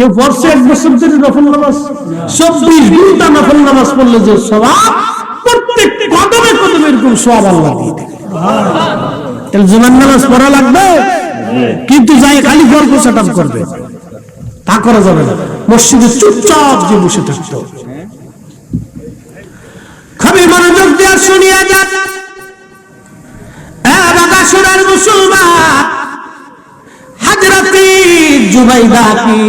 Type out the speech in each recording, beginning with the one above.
কেউ পড়ছে এক বছর ধরে নফল নামাজ, চব্বিশ ঘণ্টা নফল নামাজ পড়লে যে সবাব প্রত্যেক কদমে কদমে এরকম আল্লাহ দিয়ে দেবে তাহলে নামাজ পড়া লাগবে? কিন্তু যাই খালি গল্প সেট করবে। তা করা যাবে না। মসজিদে চুপচাপ যে বসে থাকতে। খুবই মনোযোগ দিয়ে শুনিয়া যান। মুসলমান জুবাইদা কি?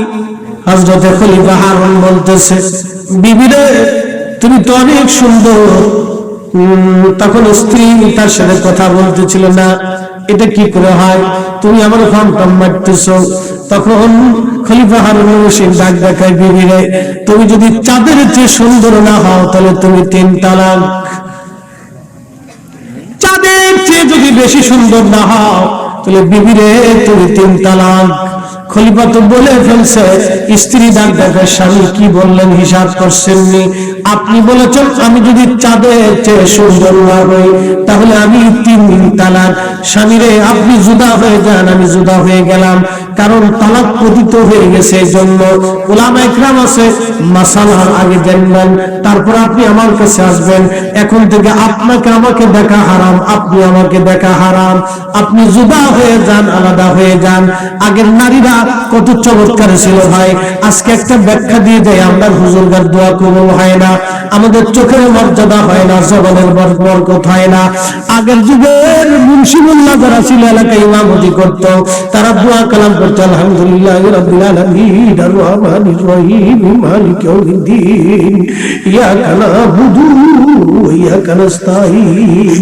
হযরতে খলিফা হারুন বলতেছে বিবিরে তুমি তো অনেক সুন্দর। তখন স্ত্রী তার সাথে কথা বলতেছিল, না, এটা কি করে হয়? তুমি আমার ফাম টাম মারতেছ। তখন খলিফা হারুন রশিদ ডাক দেখায় বিবিরে তুমি যদি চাঁদের চেয়ে সুন্দর না হও, তাহলে তুমি তিন তালাক। চাঁদের চেয়ে যদি বেশি সুন্দর না হও, তাহলে বিবিরে তুমি তিন তালাক। খলিফা তো বলে ফেলছে। স্ত্রী ডাক দেখার স্বামী, কি বললেন? হিসাব করছেননি। আপনি বলেছেন, আমি যদি চাঁদে চেয়ে সুন্দর না হই, তাহলে আমি তিন দিন তালাক। স্বামীরে আপনি জুদা হয়ে যান, আমি জুদা হয়ে গেলাম। কারণ তালাক পতিত হয়ে গেছে এই জন্য ওলামা একরাম আছে, মাসালার আগে জানবেন, তারপর আপনি আমার কাছে আসবেন। এখন থেকে আপনাকে আমাকে দেখা হারাম, আপনি আমাকে দেখা হারাম। আপনি জুদা হয়ে যান, আলাদা হয়ে যান। আগের নারীরা কত চমৎকার ছিল ভাই। আজকে একটা ব্যাখ্যা দিয়ে দেয়, আমরা হুজুরগার দোয়া কবুল হয় না। আমাদের চোখের মর্যাদা হয় না, জবানের বর- বরকত হয় না। আগের যুগের মুন্সিমুল্লাহ যারা ছিল, এলাকায় ইমামতি করত, তারা দোয়া কালাম করতো আলহামদুলিল্লাহ রাব্বিল আলামিন আর রহমানির রহিম মালিক ইয়াউমিদ্দিন ইয়াকা নাবুদু ওয়া ইয়াকা নাস্তাইন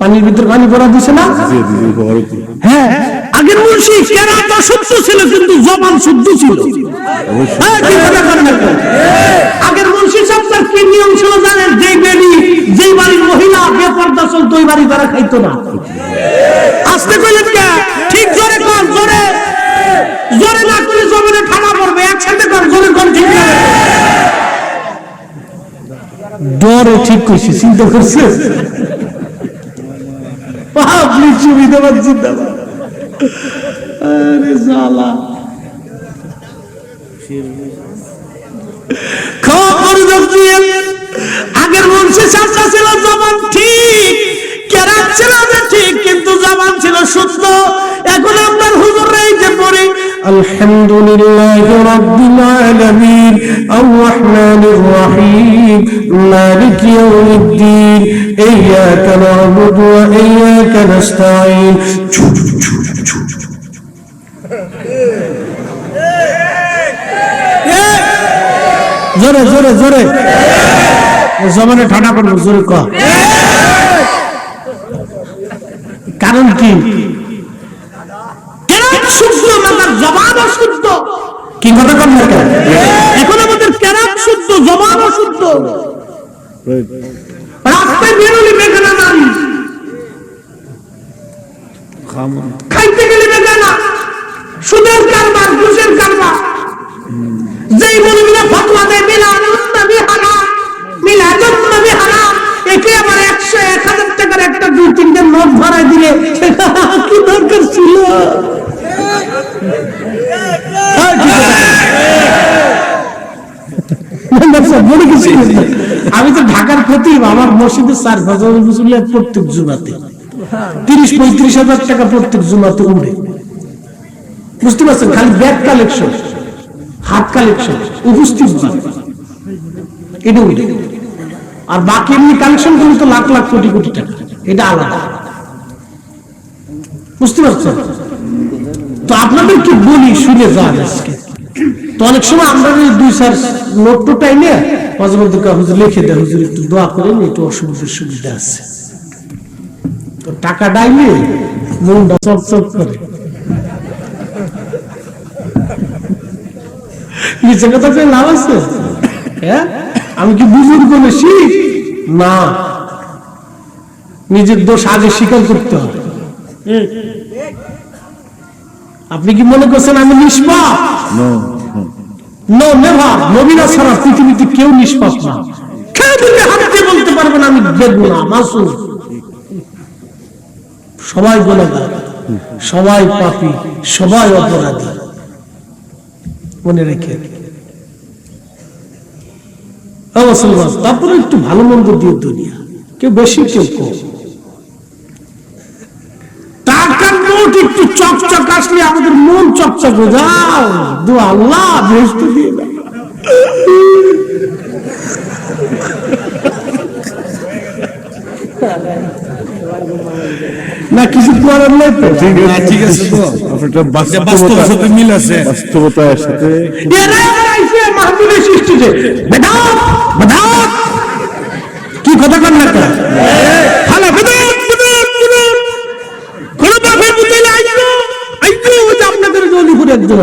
পানির ভিতর পানি পড়া দিছে না? হ্যাঁ আগের মুন্সি কেরাত অশুদ্ধ ছিল কিন্তু জবান শুদ্ধ ছিল। হ্যাঁ? আগের মুন্সি সাহেবটার কি নিয়ম ছিল জানেন যেই বেরি যেই বাড়ির মহিলা বেপর্দা চলতো ওই বাড়ি তারা খাইতো না। আসতে কইলেন কে? ঠিক জোরে কর জোরে। জোরে না করলে জমিনে ঠানা পড়বে একসাথে কর জোরে কর ঠিক করে। ডরে ঠিক কইছি চিন্তা করছিস আপনি সুবিধাবাদ জিন্দাবাদ। আরে জালা খুব মনোযোগ দিয়ে আগের বংশে চাষা ছিল জবান ঠিক কেরাত ছিল ঠিক। কিন্তু জবান ছিল শুদ্ধ এখন আপনার হুজুর এই যে পড়ে الحمد لله رب العالمين الرحمن الرحيم مالك يوم الدين إياك نعبد وإياك نستعين জোরে জোরে জোরে জমানে ঠান্ডা করবো জোরে ক কারণ কি? কেরাত শুদ্ধ? না জবান অশুদ্ধ। কি কথা কম এখন আমাদের কেরাত শুদ্ধ? জবান অশুদ্ধ। রাস্তায় বেরোলি বেগানা নারী খাইতে গেলে সুদের কারবার ঘুষের কারবার। যেই মৌলবীরা ফতোয়া দেয় একটা দুই তিনটে নোট ভরাই দিলে কি দরকার ছিল? হ্যাঁ। আমি তো ঢাকার খতিব আমার মসজিদের চার হাজার বুঝলে প্রত্যেক জুমাতে। তিরিশ, পঁয়ত্রিশ হাজার টাকা প্রত্যেক জুমাতে উঠে। বুঝতে পারছেন? খালি ব্যাগ কালেকশন হাত কালেকশন উপস্থিত এটা উঠে। আর বাকি এমনি কালেকশন করলে তো লাখ লাখ, কোটি কোটি টাকা। এটা আলাদা। বুঝতে পারছেন? তো আপনাদের কি বলি, শুনে যান আজকে। তো অনেক সময় আমরা দুই চার নোট টো টাইমে মাঝে লিখে দেয় হুজুর একটু দোয়া করেন, একটু অসুবিধার সুবিধা আছে। তো টাকা ডাইলে মনটা করে। নিচে কথা লাভ আছে? হ্যাঁ? আমি কি বুজুর্গ বেশি না। নিজের দোষ আগে স্বীকার করতে হবে। আপনি কি মনে করছেন আমি নিষ্পাপ? নো নেভার নবীরা ছাড়া পৃথিবীতে কেউ নিষ্পাপ না। কেউ দিকে হাত দিয়ে বলতে পারবেন আমি বেগুনা মাসুম সবাই সবাই পাপি সবাই অপরাধী। মনে রেখে। মুসলমান তারপরে একটু ভালো মন্দ দিয়ে দুনিয়া। কেউ বেশি কেউ কম। চকচক আসলে আমাদের মন চকচক হয়ে যাও দু আল্লাহ বৃহস্প দিয়ে দাও। না কিছু করার নাই তো। ঠিক হ্যাঁ, আছে ঠিক আছে তো। আপনারটা যে সাথে মিল আছে। বাস্তবতার সাথে এরা আইছে মাহফিলের সৃষ্টিতে বেদাত বেদাত। কি কথা কন না কা হালা বেদাত বেদাত বেদাত কোন বাপে বুঝাইলে আইতো আইতো ওই যে আপনাদের আইতো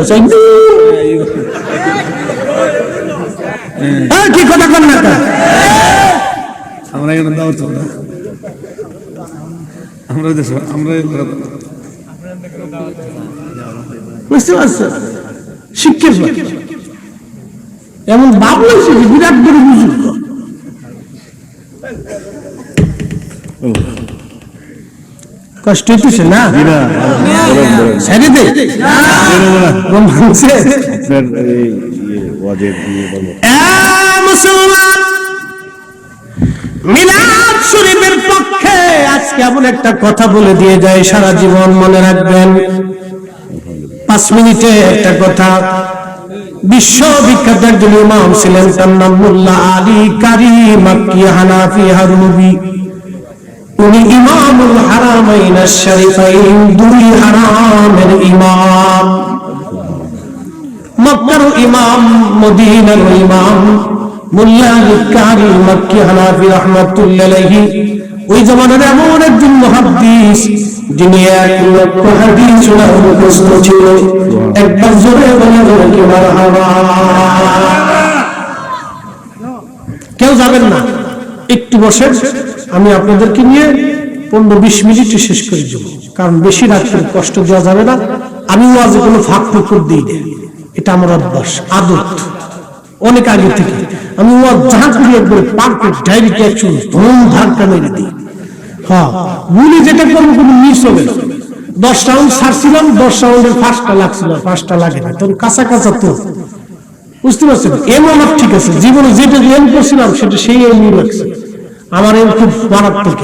হ্যাঁ কি কথা কন না কা আমরা এখানে দাও তো আমরা দেশ আমরা বুঝতে পারছ শিক্ষের এমন হয়েছে বিরাট বড় বুজুর্গ কষ্ট হইতেছে না না বলেন বলেন ছেড়ে দে গম ভাঙছে আপনার এই ইয়ে ইয়ে মুসলমান মিলাদ শরীফের পক্ষে আজকে এমন একটা কথা বলে দিয়ে যায় সারা জীবন মনে রাখবেন পাঁচ মিনিটে একটা কথা বিশ্ববিখ্যাত একজন ইমাম ছিলেন তার নাম মোল্লা আলী কারি মাক্কি হানাফি হারুনবী উনি ইমামুল হারামাইন শরীফাইন দুই হারামের ইমাম। মক্কার ইমাম, মদিনার ইমাম মুল্লা কারি মক্কি হানাফি রহমাতুল্লাহ ওই জমানার এমন একজন মুহাদ্দিস, যিনি এক লক্ষ হাদিস ওনার মুখস্থ ছিল। একবার জোরে বলে বলে কেউ যাবেন না। একটু বসেন আমি আপনাদেরকে নিয়ে পনেরো বিশ মিনিটে শেষ করে দেব। কারণ বেশি রাত্রে কষ্ট দেওয়া যাবে না। আমি আজ কোনো ফাঁক ফুকুর দিই না। এটা আমার অভ্যাস, আদত। অনেক আগে থেকে আমি ও যা করি একবারে পার করে ডাইরেক্ট অ্যাকশন ধুম ধাক্কা মেরে দিই। হ্যাঁ গুলি যেটা করব কোনো মিস হবে না। দশ রাউন্ড ছাড়ছিলাম, দশ রাউন্ডের ফার্স্টটা লাগছিল ফার্স্টটা লাগে না। তখন কাঁচা কাঁচা তো। বুঝতে পারছেন? এম আমার ঠিক আছে। জীবনে যেটা এম করছিলাম, সেটা সেই এমই লাগছে। আমার এম খুব মারাত্মক।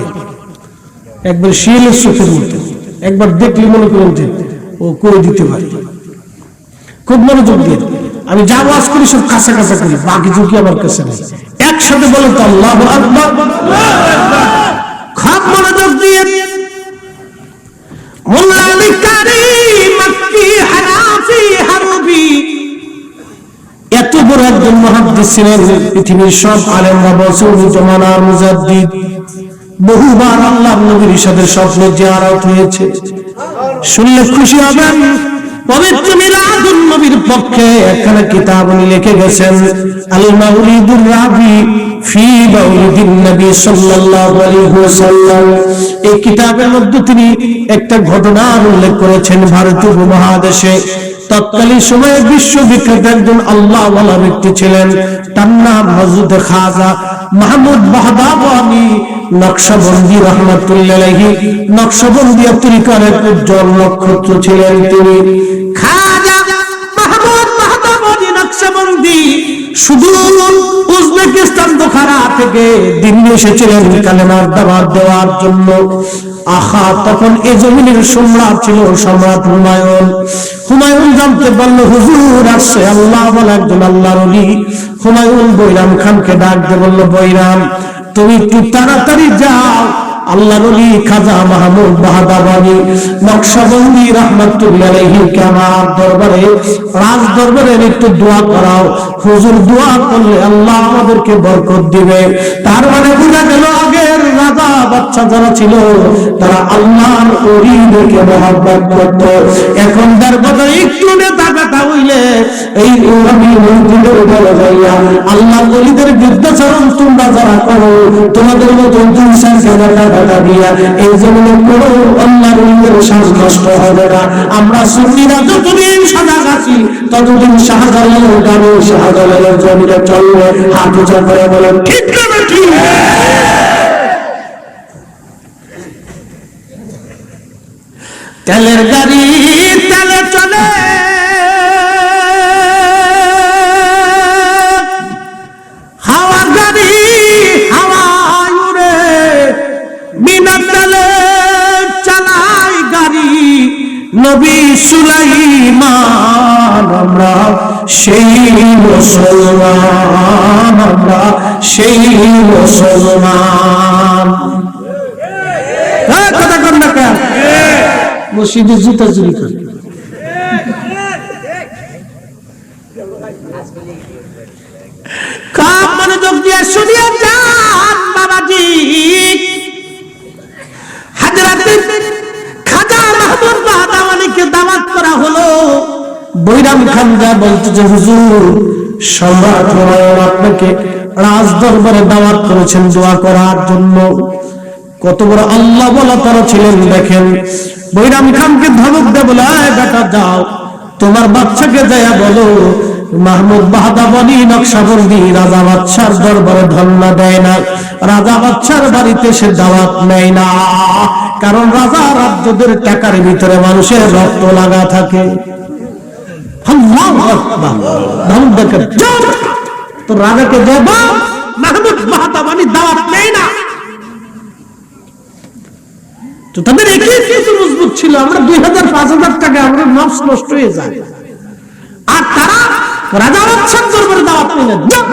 একবার শিয়ালের চোখের মতো একবার দেখলে মনে করেন যে ও করে দিতে পারে। খুব মনোযোগ দিয়ে। আমি যা ওয়াজ করি সব কাঁচা কাঁচা করি, বাকি ঝুঁকি আমার কাছে নেই। একসাথে বলে তো, আল্লাহ খুব মনোযোগ দিয়ে। মোল্লা আলী কারি, মাক্কি হানাফি হারবি এত বড় একজন মহাদ্দিস ছিলেন, পৃথিবীর সব আলেমরা বলছে, উনি জমানার মুজাদ্দিদ। বহুবার আল্লাহ নবীর সাথে স্বপ্নে জিয়ারত হয়েছে। শুনলে খুশি হবেন, পবিত্র মিলাদুন নবীর পক্ষে একখানা কিতাব উনি লিখে গেছেন, আল মাউলিদুর রাবি ফি মাউলিদিন নবী সাল্লাল্লাহু আলাইহি ওয়াসাল্লাম। এই কিতাবের মধ্যে তিনি একটা ঘটনা উল্লেখ করেছেন ভারতীয় উপমহাদেশে। তৎকালীন সময়ে বিশ্ববিখ্যাত একজন আল্লাহ ব্যক্তি ছিলেন। তার নাম হজরত খাজা মাহমুদ বাহদাবানি নকশাবন্দি রহমতুল্লাহি নকশাবন্দি তরিকার এক উজ্জ্বল নক্ষত্র ছিলেন তিনি। খাজা মাহমুদ বাহদাবানি নকশবন্দি শুধু উজবেকিস্তান থেকে দিল্লি এসেছিলেন কালেমার দাবার দেওয়ার জন্য। তখন এ জমিনের সম্রাট ছিল সম্রাট হুমায়ুন। হুমায়ুন জানতে পারল, হুজুর, আসছে আল্লাহ বলে একজন হুমায়ুন বৈরাম খানকে ডাক দিয়ে বলল, বৈরাম, তুমি একটু তাড়াতাড়ি যাও। আল্লাহ নবী খাজা মাহমুদ বাহাদাবানি নকশবন্দি রহমতুল্লাহ আমার দরবারে, রাজ দরবারে একটু দোয়া করাও। হুজুর দোয়া করলে আল্লাহ আমাদেরকে বরকত দিবে। তার মানে বোঝা গেল আগের রাজা বাচ্চা যারা ছিল, তারা আল্লাহর ওলিদেরকে মহব্বত করত। এখন তার কথা একটু নেতা কথা এই আমি মসজিদের উপরে যাইয়া আল্লাহ ওলিদের বিদ্যাচরণ তোমরা যারা করো তোমাদের মতো দুই চার হাজার টাকা দিয়া এই জমিনে কোনো আল্লাহর ওলিদের শ্বাস নষ্ট হবে না। আমরা সুন্নিরা যতদিন সাজা আছি ততদিন শাহজালালের গানে শাহজালালের জমিনে চলবে। হাত উঁচা করে বলে ঠিক না ঠিক তেলের গাড়ি তেলে চলে নবী সুলাইমান আমরা সেই মুসলমান আমরা সেই মুসলমান। হ্যাঁ, কথা কর না কেন? মসজিদে জুতা চুরি করে। যান বাবাজি। হাজরাতের বৈরাম খান যা বলতো যে, হুজুর, সম্রাট হুমায়ুন আপনাকে রাজ দরবারে দাওয়াত করেছেন দোয়া করার জন্য। কত বড় আল্লাহ বলা তারা ছিলেন, দেখেন। বৈরাম খানকে ধমক দে বলে, "আয় বেটা, যাও। তোমার বাচ্চাকে যায়া বলো, মাহমুদ বাহাদাবনি নকশাবন্দি রাজা বাচ্চার দরবারে ধন্না দেয় না। রাজা বাচ্চার বাড়িতে সে দাওয়াত নেয় না। কারণ রাজা রাজ্যদের টাকার ভিতরে মানুষের রক্ত লাগা থাকে। তো রাজাকে দেব মাহমুদ মাহাতাবানি দাওয়াত নেই না। তো তাদের একই কিছু মজবুত ছিল, আমরা দুই হাজার পাঁচ হাজার টাকা, আমরা নফস নষ্ট হয়ে যায় আর তারা রাজা বাচ্চার দরবারে দাওয়াত নিলেন যাও।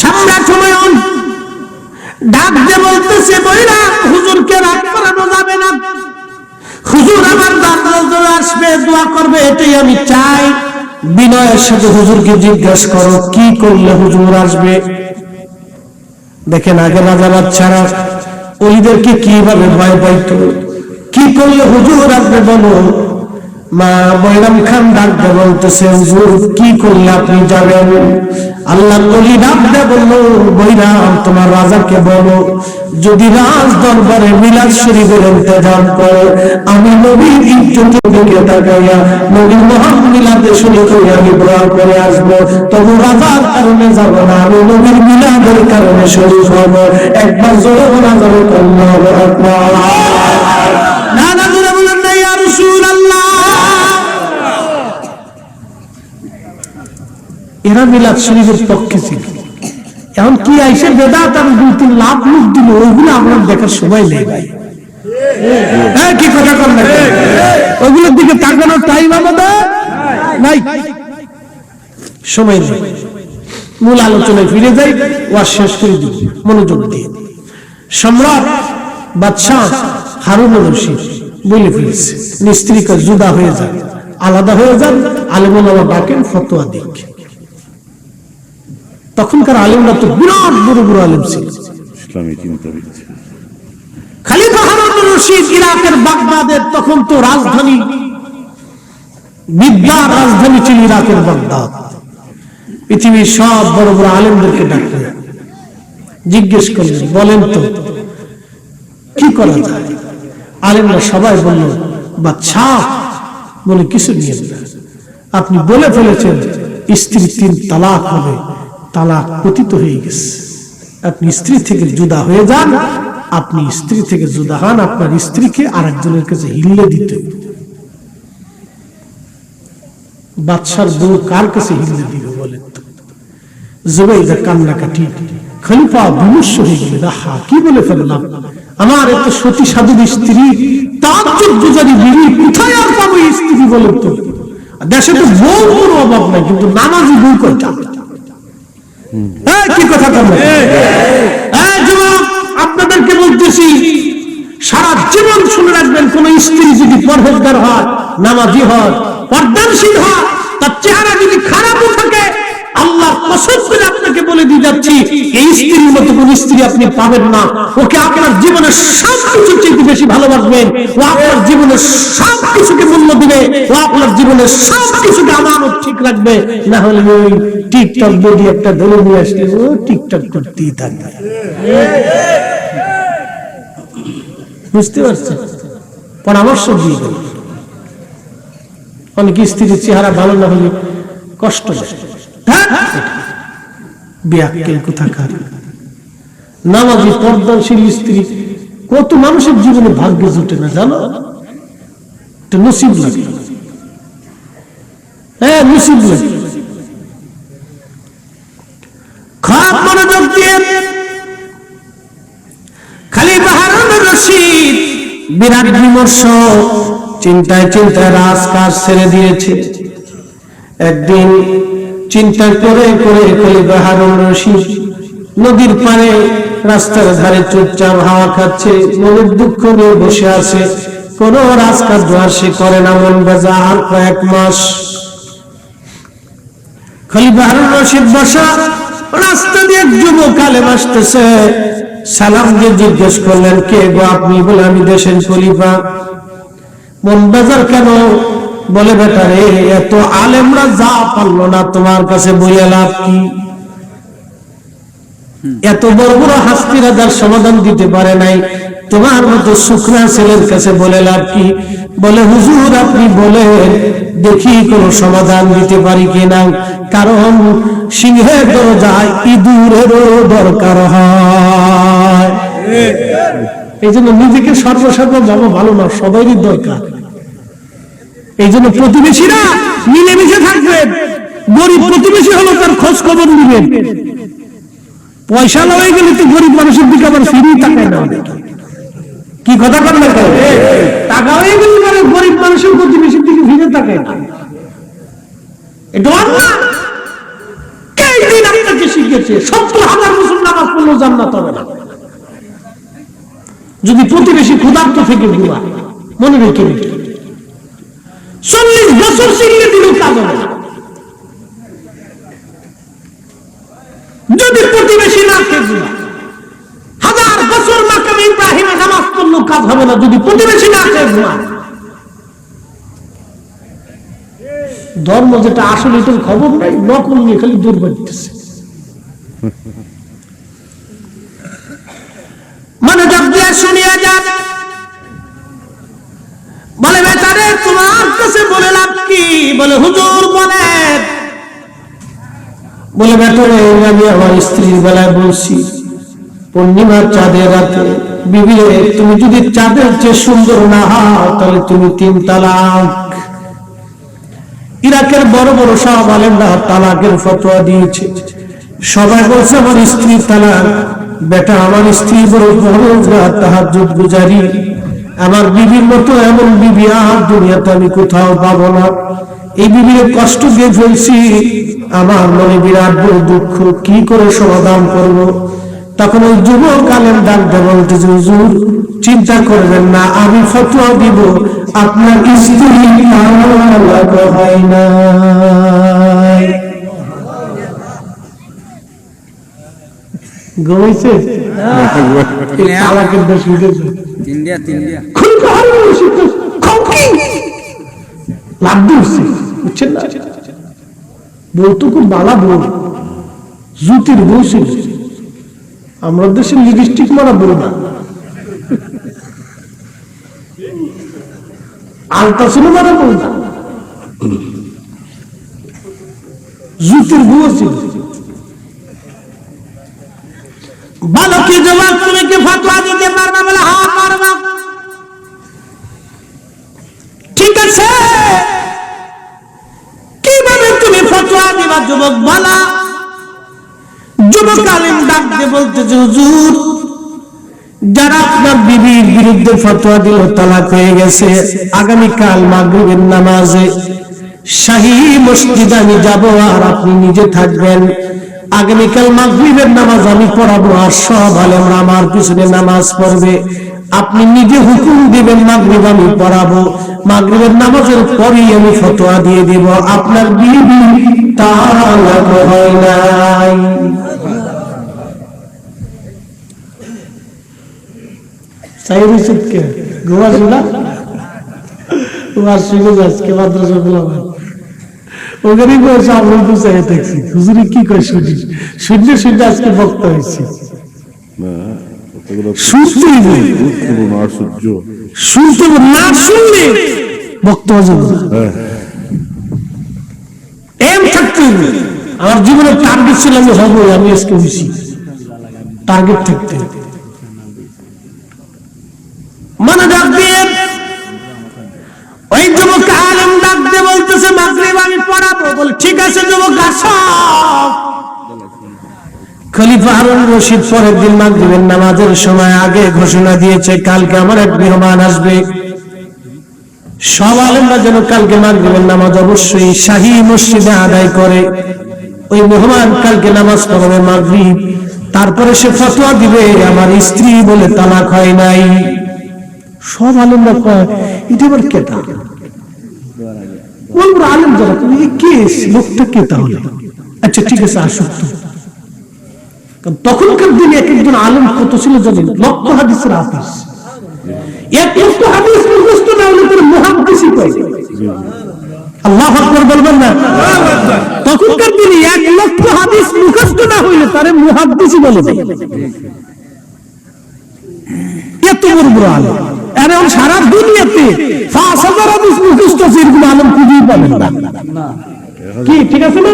সম্রাট হুমায়ুন ডাক দিয়ে বলতেছে বইরা হুজুরকে রাগ করানো যাবে না। হুজুর আমার দাদা আসবে, দোয়া করবে, এটাই আমি চাই। বিনয়ের সাথে হুজুরকে জিজ্ঞেস করো, কি করলে হুজুর আসবে? দেখেন, আগে রাজা বাচ্চারা ওইদেরকে কীভাবে ভয় পাইত? কি করলে হুজুর আসবে বলো? মা বৈরাম খান ডাকতে বলতেছে কি করলে আপনি যাবেন? আল্লাহ বলল, বৈরাম, তোমার রাজাকে বলো, যদি রাজ দরবারে মিলাদ শরীফের ইন্তজাম করে, আমি নবীর ইজ্জতের দিকে তাকাইয়া নবীর মহান শরীফ করে আসব, তবু রাজার কারণে যাব না, আমি নবীর মিলাদের কারণে শরীফ হব। একবার জোরে বলা যাবে, আল্লাহু এরা মিলাদ শরীফের পক্ষে ছিল। এখন কি আইসে বেদাত আর দুই তিন লাভ মুখ দিল, ওইগুলো আপনার দেখার সময় নেই ভাই। হ্যাঁ কি কথা ওইগুলোর দিকে তাকানোর টাইম আমাদের নাই। সময় নেই। মূল আলোচনায় ফিরে যাই শেষ করে দিব মনোযোগ দিয়ে। সম্রাট, বাদশাহ হারুন রশিদ বলে ফেলেছে, নিস্ত্রিকা জুদা হয়ে যান, আলাদা হয়ে যান আলেমুল্লাহ ডাকেন ফতোয়া দিক। তখনকার আলেমরা তো বিরাট বড় বড় আলেম ছিল। ইসলামী চিন্তাবিদ খালিফা হারুন রশিদ ইরাকের বাগদাদের তখন তো রাজধানী। বিদ্যার রাজধানী ছিল ইরাকের বাগদাদ। পৃথিবীর সব বড় বড় আলেমদেরকে ডাকলেন। জিজ্ঞেস করলেন বলেন তো কি করা যায়? আলেমরা সবাই বলল বাচ্চা বলে কিছু নিয়ে আপনি বলে ফেলেছেন স্ত্রী তিন তালাক হবে। তালাক পতিত হয়ে গেছে। আপনি স্ত্রী থেকে জুদা হয়ে যান, আপনি স্ত্রী থেকে জুদা হন, আপনার স্ত্রীকে আরেকজনের কাছে হিল্লে দিতে বাদশার বউ কার কাছে হিল্লে দিবে বলেন তো? কান্নাকাটি, খলিফা হয়ে কি বলে ফেললাম? আমার এত সতী সাধুর স্ত্রী তার গুজারি বিড়ি কোথায় আর পাবো স্ত্রী বলেন তো? দেশে তো বউ কোনো অভাব নাই, কিন্তু নামাজি বউ কয়টা? কি কথা আপনাদেরকে বলতেছি সারা জীবন শুনে রাখবেন কোন স্ত্রী যদি পরহেজগার হয় নামাজি হয় পর্দানশীল হয় তার চেহারা যদি খারাপও থাকে আল্লাহ কসম করে আপনাকে বলে দিয়ে যাচ্ছি এই স্ত্রীর মতো কোন স্ত্রী আপনি পাবেন না। ওকে আপনার জীবনের সব কিছু চেয়ে বেশি ভালোবাসবেন ও আপনার জীবনের সব কিছুকে মূল্য দিবে ও আপনার জীবনের সব কিছুকে আমানত ঠিক রাখবে না হলে ওই টিকটক বডি একটা ধরে নিয়ে আসলে ও টিকটক করতেই থাকবে। বুঝতে পারছেন? পরামর্শ দিয়ে দেন। অনেক স্ত্রীর চেহারা ভালো না হলে কষ্ট ধ্যাৎ, ব্যাককেল নামাজি পর্দাশীল স্ত্রী কত মানুষের জীবনে ভাগ্য জুটে না জানো? এটা নসিব লাগে। হ্যাঁ নসিব লাগে খারাপ মনোযোগ দিয়ে খালি বাহারুন রশিদ বিরাট বিমর্ষ, চিন্তায় চিন্তায় রাজকাজ ছেড়ে দিয়েছে। একদিন চিন্তা করে করে খালি বাহারুন রশিদ নদীর পারে রাস্তার ধারে চুপচাপ হাওয়া খাচ্ছে, মনের দুঃখ নিয়ে বসে আছে। কোন রাজকাজ আর সে করে না, মন বাজা আর কয়েক মাস। খলিফা হারুন রশিদ বসা রাস্তা দিয়ে এক যুবক আলেম আসতেছে। সালাম দিয়ে জিজ্ঞেস করলেন কে গো আপনি? বলে আমি দেশের খলিফা। মন বাজার কেন? বলে বেটা রে এত আলেমরা যা পারল না তোমার কাছে বইয়া লাভ কি? এত বড় বড় হাস্তিরা যার সমাধান দিতে পারে নাই। তোমার মতো শুকনা ছেলের কাছে বলে লাভ কি? বলে, হুজুর, আপনি বলেন দেখি কোন সমাধান দিতে পারি কিনা কারণ সিংহের দরজায় ইঁদুরেরও দরকার হয়। এই জন্য নিজেকে সর্বসর্বা ভালো না দরকার। এই জন্য প্রতিবেশীরা মিলেমিশে থাকবেন। গরিব প্রতিবেশী হলো তার খোঁজ খবর নিবেন। পয়সা লয়ে গেলে তো গরিব মানুষের দিকে আবার ফিরেই তাকায় না কি কথা গরিব মানুষের প্রতিবেশীর দিকে ফিরে না এটা অন্যায়। হাজার নামাজ পড়লেও যদি প্রতিবেশী ক্ষুধার্ত থেকে মনে রেখে চল্লিশ বছর শিখলে দিলেও কাজ হবে না যদি প্রতিবেশী না খেয়ে হাজার বছর মাকামে ইব্রাহিমে নামাজ পড়লেও কাজ হবে না যদি প্রতিবেশী না খেয়ে ঘুমায় ধর্ম যেটা আসলে, এটার খবর নাই, নকল নিয়ে খালি দূর করতেছে দিয়ে শুনিয়া যান বলে বেচারে তোমার কাছে বলে লাভ কি? বলে, হুজুর বলে। বেটারে আমি আমার স্ত্রীর বেলায় বলছি, পূর্ণিমার চাঁদের রাতে তুমি যদি চাঁদের চেয়ে সুন্দর না হও, তাহলে তুমি তিন তালাক ইরাকের বড় বড় সব আলেমরা তালাকের ফতোয়া দিয়েছে। সবাই বলছে, আমার স্ত্রী তালাক। বেটা, আমার স্ত্রী বড় বড় তাহাজুদ গুজারি। আমার বিবির মতো এমন বিবি আর দুনিয়াতে আমি কোথাও পাবো না। এই বিবির কষ্ট দিয়ে ফেলছি আমার মনে বিরাট বড় দুঃখ। কি করে সমাধান করব? তখন ওই যুবক আলেম ডাকতে বলতেছে হুজুর চিন্তা করবেন না আমি ফতোয়া দিব। আপনার স্ত্রী হয় না তালাকের দেশ উঠেছে। দিচ্ছে বুঝছেন না? বউ তো খুব বালা বউ জুতির বউ ছিল। আমরা দেশে লিপস্টিক মারা বউ না। ছিল মারা বউ না। জুতির বউ ছিল। বালকে জবাব তুমি কি ফতোয়া দিতে পারবা বলে পারবা ঠিক আছে। কীভাবে তুমি ফতোয়া দিবা, যুবক বলা? আগামীকাল মাগরিবের আমি যাব আর আপনি নিজে থাকবেন। আগামীকাল মাগরিবের নামাজ আমি পড়াবো আর সব আলেমরা আমার পিছনে নামাজ পড়বে। আপনি নিজে হুকুম দিবেন, মাগরিব আমি পড়াবো। মাগরিবের নামাজের পরেই আমি ফতোয়া দিয়ে দিব। আপনার বিবি তালাক হয় নাই। সাইড কে? গোয়া শুনা তোমার শুনে আজকে মাদ্রাসা বললাম ওখানে বসে আমরা তো চাই দেখছি। হুজুরি কি করে শুনিস শুনলে শুনলে আজকে বক্তা হয়েছে। শুনতে না শুনলে হয়ে যাবে। আমার জীবনের টার্গেট ছিল আমি হব, আমি আজকে হয়েছি। টার্গেট থাকতে মানে ডাক দিয়ে ওই যুবক আলম ডাক দিয়ে বলতেছে, মাগরিব আমি পড়াবো। বলে, ঠিক আছে যুবক, আসো। খলিফা হারুন রশিদ পরের দিন মাগরিবের নামাজের সময় আগে ঘোষণা দিয়েছে, কালকে আমার এক মেহমান আসবে। সব আলেমরা যেন কালকে মাগরিবের নামাজ অবশ্যই শাহী মসজিদে আদায় করে। ওই মেহমান কালকে নামাজ মাগরিব, তারপরে সে ফতোয়া দিবে, আমার স্ত্রী বলে তালাক হয় নাই। সব আলেমরা কয়, এটা আবার কেটা বলব আলেম যারা কে লোকটা কে তাহলে? আচ্ছা ঠিক আছে, আসুক তখনকার দিনে এক একজন আলেম কত ছিল জানেন? লক্ষ হাদিসের হাফিজ এক আর সারা দুনিয়াতে পাঁচ হাজার হাদিস মুখস্থ আছে, এরকম আলেম খুঁজেই পাবেন না। কি, ঠিক আছে না?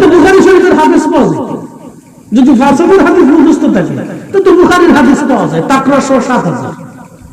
তো বুখারী শরীফের হাদিস পাওয়া যায়। যদি হাজার হাদিস মুখস্থ থাকে তো বুখারীর হাদিস পাওয়া যায়, তাকরা সাত হাজার।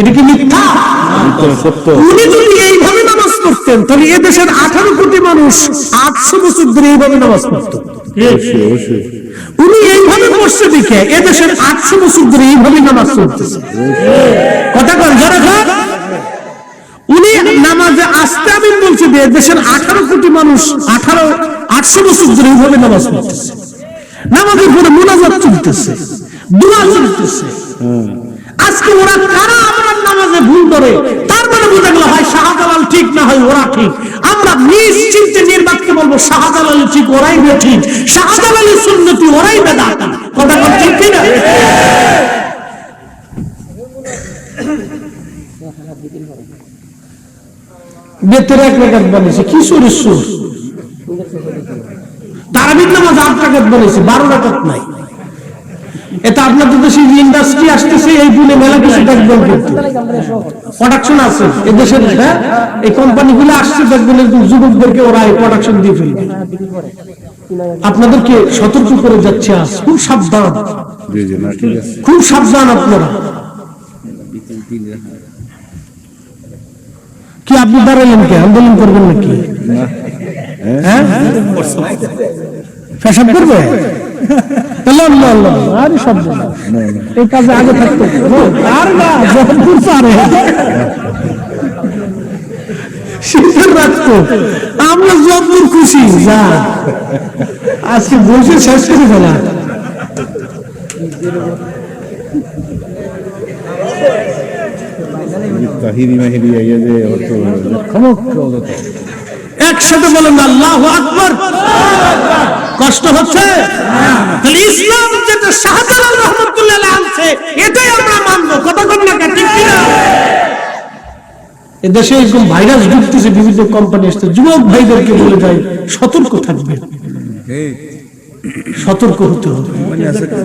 এটা কি মিথ্যা? উনি যদি এইভাবে নামাজ পড়তেন তাহলে এ দেশের আঠারো কোটি মানুষ আটশো বছর ধরে এইভাবে নামাজ পড়তো। উনি এইভাবে পড়ছে দেখে এদেশের আটশো বছর ধরে এইভাবে নামাজ চলতেছে কথা কন যারা উনি নামাজে আসতে আমি বলছি যে দেশের আঠারো কোটি মানুষ আঠারো আটশো বছর ধরে এইভাবে নামাজ পড়তেছে। নামাজের পরে মোনাজাত চলতেছে দোয়া চলতেছে। আজকে ওরা কারা আমার নামাজে ভুল করে? তার মানে বুঝে গেল হয় শাহজালাল ঠিক না হয় ওরা ঠিক। আমরা নিশ্চিন্তে নির্বাচকে বলব, শাহজালাল ঠিক, ওরাই ঠিক শাহজালালের সুন্নতি ওরাই বেদাত। কথা ঠিক কি না? বেতের এক রেখাত বানিয়েছে, কি সুরের সুর? তারাবির নামাজ আট রাকাত বানিয়েছে, বারো রাকাত নাই। এটা আপনাদের দেশে ইন্ডাস্ট্রি আসতেছে এই গুলো মেলা কিছু দেখবেন প্রোডাকশন আছে। এই দেশের হ্যাঁ এই কোম্পানি গুলো আসছে দেখবেন যুবকদেরকে ওরা এই প্রোডাকশন দিয়ে ফেলবে। আপনাদেরকে সতর্ক করে যাচ্ছে আজ। খুব সাবধান। খুব সাবধান আপনারা। কি আপনি দাঁড়ালেন কে? আন্দোলন করবেন নাকি? হ্যাঁ? ফ্যাশন করবে? আল্লাহ, আরে সব এই কাজে আগে থাকতো আর না জয়পুর পারে শীতের রাখতো আমরা জয়পুর খুশি যা। আজকে বসে শেষ করে ফেলা। তাহিরি মাহিরি আইয়া যে অর্থ একসাথে বলেন আল্লাহ আকবর। কষ্ট হচ্ছে? তাহলে ইসলাম যেটা শাহজালাল রহমতুল্লাহ আনছে এটাই আমরা মানবো। কত না ঠিক কিনা? এদেশে এরকম ভাইরাস ঢুকতেছে বিভিন্ন কোম্পানি যুবক ভাইদেরকে বলে যায় সতর্ক থাকবে। সতর্ক হতে হবে।